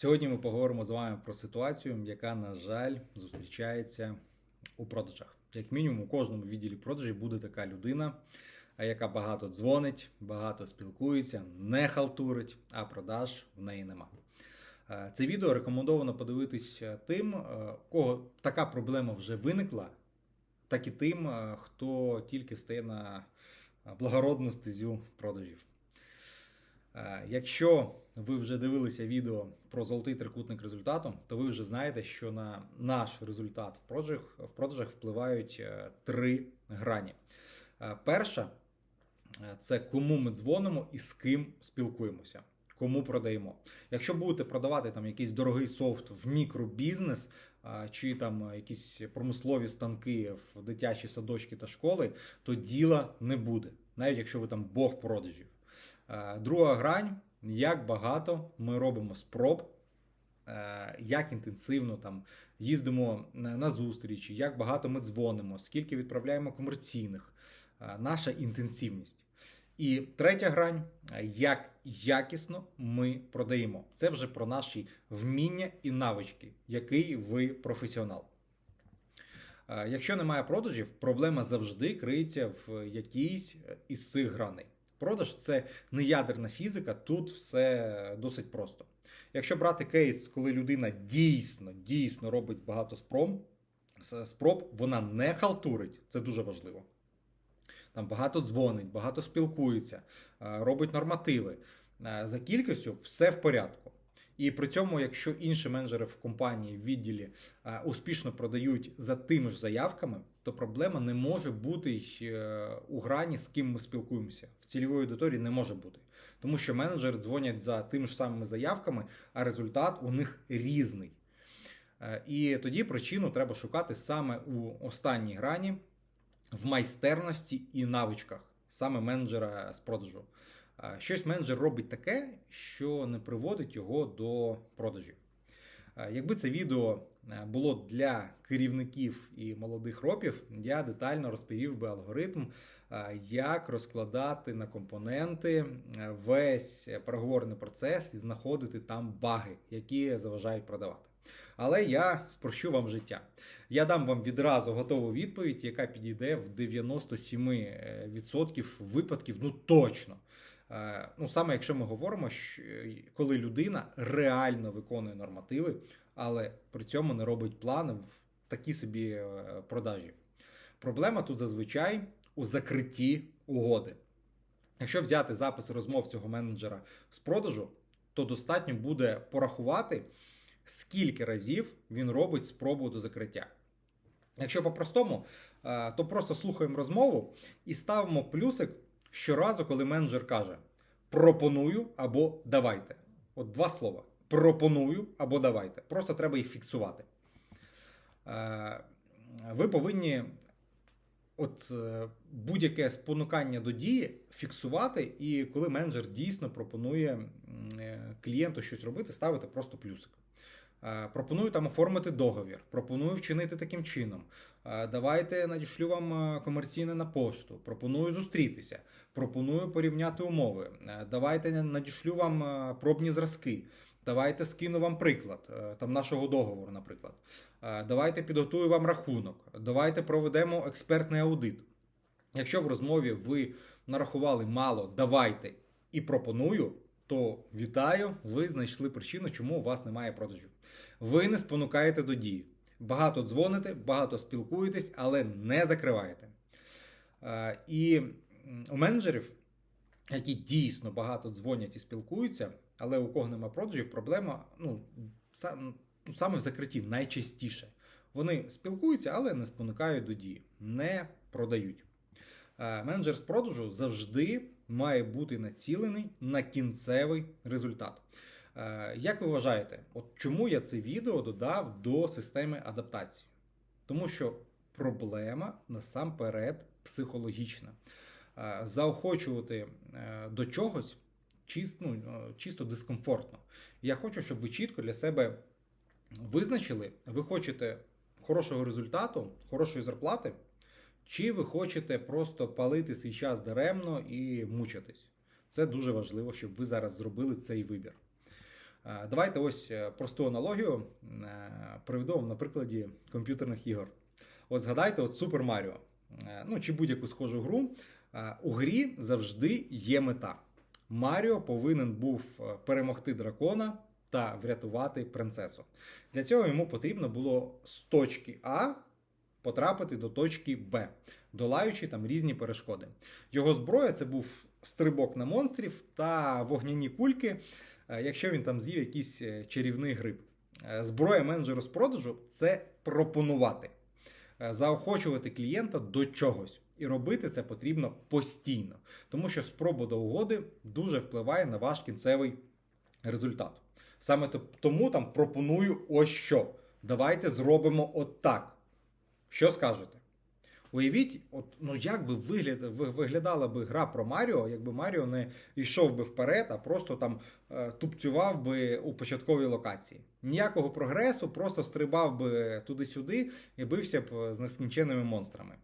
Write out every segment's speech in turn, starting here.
Сьогодні ми поговоримо з вами про ситуацію, яка, на жаль, зустрічається у продажах. Як мінімум, у кожному відділі продажів буде така людина, яка багато дзвонить, багато спілкується, не халтурить, а продаж в неї нема. Е, Це відео рекомендовано подивитись тим, е, у кого така проблема вже виникла, так і тим, е, хто тільки стає на благородну стезю продажів. Е, Якщо ви вже дивилися відео про золотий трикутник результату, то ви вже знаєте, що на наш результат в продажах, в продажах впливають е, три грані. Е, Перша е, це кому ми дзвонимо і з ким спілкуємося. Кому продаємо. Якщо будете продавати там якийсь дорогий софт в мікробізнес, чи там якісь промислові станки в дитячі садочки та школи, то діла не буде, навіть якщо ви там Бог продажів. Друга грань, як багато ми робимо спроб, е, як інтенсивно там їздимо на зустрічі, як багато ми дзвонимо, скільки відправляємо комерційних, е, наша інтенсивність. І третя грань, е, як якісно ми продаємо. Це вже про наші вміння і навички, який ви професіонал. Якщо немає продажів, проблема завжди криється в якійсь із цих граней. Продаж це не ядерна фізика, тут все досить просто. Якщо брати кейс, коли людина дійсно дійсно робить багато спроб, спроб, вона не халтурить, це дуже важливо. Там багато дзвонить, багато спілкується, е, робить нормативи. Е, За кількістю все в порядку. І при цьому, якщо інші менеджери в компанії в відділі е, успішно продають за тими ж заявками, то проблема не може бути е, у грані, з ким ми спілкуємося. В цільовій аудиторії не може бути. Тому що менеджери дзвонять за тими ж самими заявками, а результат у них різний. Е, І тоді причину треба шукати саме у останній грані в майстерності і навичках, саме менеджера з продажу. Е, Щось менеджер робить таке, що не приводить його до продажів. Е, Якби це відео е, було для керівників і молодих ропів, я детально розповів би алгоритм, е, як розкладати на компоненти е, весь переговорний процес і знаходити там баги, які заважають продавати. Але я спрощу вам життя. Я дам вам відразу готову відповідь, яка підійде в 97% випадків, ну точно. Е, Ну, саме якщо ми говоримо, що коли людина реально виконує нормативи, але при цьому не робить плани в такі собі е, продажі. Проблема тут зазвичай у закритті угоди. Якщо взяти запис розмов цього менеджера з продажу, то достатньо буде порахувати, скільки разів він робить спробу до закриття. Якщо по-простому, е, то просто слухаємо розмову і ставимо плюсик щоразу, коли менеджер каже: пропоную або давайте. От два слова: пропоную або давайте. Просто треба їх фіксувати. Е, Ви повинні от е, будь-яке спонукання до дії фіксувати, і коли менеджер дійсно пропонує е, клієнту щось робити, ставити просто плюсик. Е, Пропоную там оформити договір, пропоную вчинити таким чином. Е, Давайте надішлю вам е, комерційне на пошту. Пропоную зустрітися. Пропоную порівняти умови. Давайте надішлю вам пробні зразки. Давайте скину вам приклад там нашого договору, наприклад. Давайте підготую вам рахунок. Давайте проведемо експертний аудит. Якщо в розмові ви нарахували мало, давайте і пропоную, то вітаю, ви знайшли причину, чому у вас немає продажів. Ви не спонукаєте до дії. Багато дзвоните, багато спілкуєтесь, але не закриваєте. Е, І у менеджерів, які дійсно багато дзвонять і спілкуються, але у кого немає продажів, проблема ну, ну, саме в закритті найчастіше. Вони спілкуються, але не спонукають до дії, не продають. Е, Менеджер з продажу завжди має бути націлений на кінцевий результат. Е, Як ви вважаєте, от чому я це відео додав до системи адаптації? Тому що проблема насамперед психологічна. Е, Заохочувати до чогось чисто, ну, чисто дискомфортно. Я хочу, щоб ви чітко для себе визначили, ви хочете хорошого результату, хорошої зарплати, чи ви хочете просто палити свій час даремно і мучитись. Це дуже важливо, щоб ви зараз зробили цей вибір. Е, Давайте ось е, просту аналогію е, приведу вам на прикладі комп'ютерних ігор. От згадайте, от Super Mario, ну чи будь-яку схожу гру. У грі завжди є мета. Маріо повинен був перемогти дракона та врятувати принцесу. Для цього йому потрібно було з точки А потрапити до точки Б, долаючи там різні перешкоди. Його зброя це був стрибок на монстрів та вогняні кульки, е, якщо він там з'їв якийсь е, чарівний гриб. Е, Зброя менеджеру з продажу це пропонувати, заохочувати клієнта до чогось. І робити це потрібно постійно, тому що спроба до угоди дуже впливає на ваш кінцевий результат. Саме тому там пропоную ось що. Давайте зробимо от так. Що скажете? Уявіть, от, ну як би вигляд, виглядала би гра про Маріо, якби Маріо не йшов би вперед, а просто там е, тупцював би у початковій локації. Ніякого прогресу, просто стрибав би туди-сюди і бився б з нескінченними монстрами.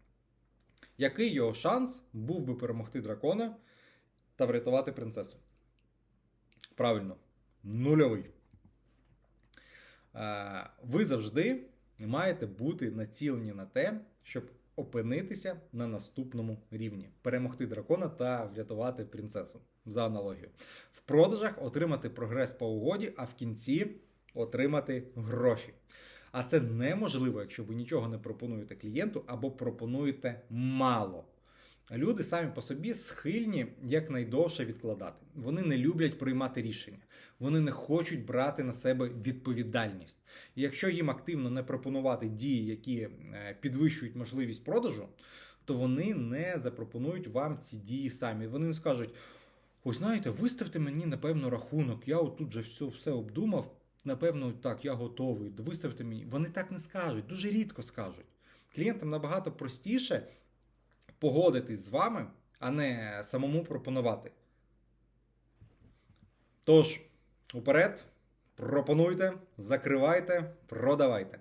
Який його шанс був би перемогти дракона та врятувати принцесу? Правильно, нульовий. Е, Ви завжди маєте бути націлені на те, щоб опинитися на наступному рівні, перемогти дракона та врятувати принцесу за аналогію. В продажах отримати прогрес по угоді, а в кінці отримати гроші. А це неможливо, якщо ви нічого не пропонуєте клієнту або пропонуєте мало. Люди самі по собі схильні якнайдовше відкладати. Вони не люблять приймати рішення, вони не хочуть брати на себе відповідальність. І якщо їм активно не пропонувати дії, які е, підвищують можливість продажу, то вони не запропонують вам ці дії самі. Вони не скажуть: ось знаєте, виставте мені напевно рахунок, я отут же все, все обдумав. Напевно, так, я готовий. Виставте мені. Вони так не скажуть, дуже рідко скажуть. Клієнтам набагато простіше погодитись з вами, а не самому пропонувати. Тож, уперед, пропонуйте, закривайте, продавайте,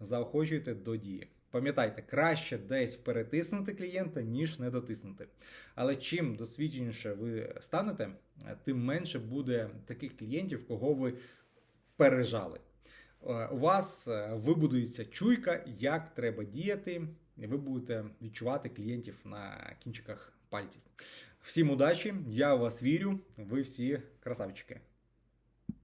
заохочуйте до дії. Пам'ятайте, краще десь перетиснути клієнта, ніж не дотиснути. Але чим досвідченіше ви станете, тим менше буде таких клієнтів, кого ви пережали. Е, У вас е, вибудується чуйка, як треба діяти, ви будете відчувати клієнтів на кінчиках пальців. Всім удачі! Я в вас вірю. Ви всі красавчики.